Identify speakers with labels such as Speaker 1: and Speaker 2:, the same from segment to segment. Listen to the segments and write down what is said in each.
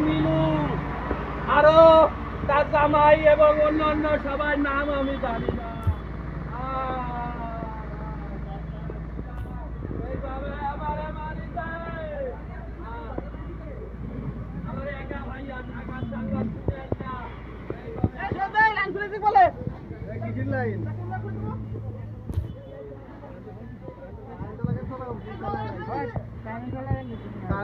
Speaker 1: মিনু আরও তার জামাই এবং অন্যান্য সবার নাম আমি জানি না। আহ, এইভাবে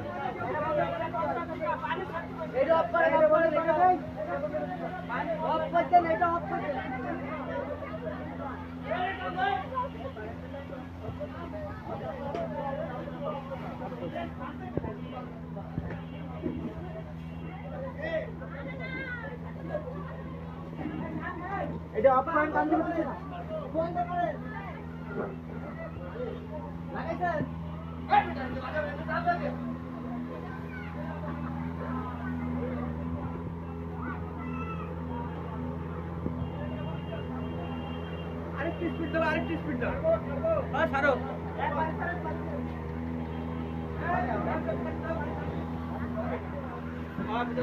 Speaker 2: কিন্তু কারেন্ট লাগে
Speaker 1: লাইন লাগা
Speaker 2: এটা অফ করেন কান
Speaker 1: আরেকটু স্পিড দাও আরেকটু স্পিড দাও। হ্যাঁ সারো।
Speaker 3: আমি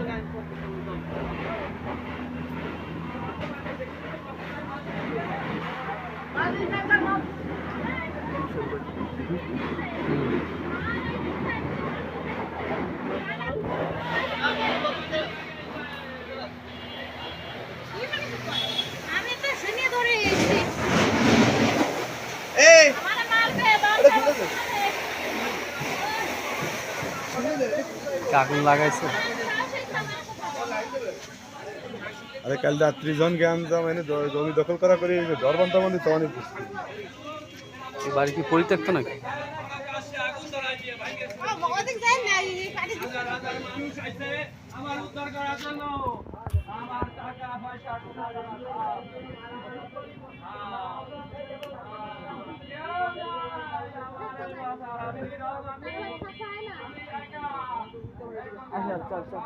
Speaker 4: আগুন লাগাইছে।
Speaker 5: আরে কাল রাত্রি জন জ্ঞান মানে জমি দখল করা করে দরবান তখন তখন
Speaker 4: এই বাড়ি কি পরিত্যক্ত নাকি?
Speaker 1: আমার উদ্ধার করার জন্য আমার টাকা পয়সা 哎
Speaker 2: 呀，走走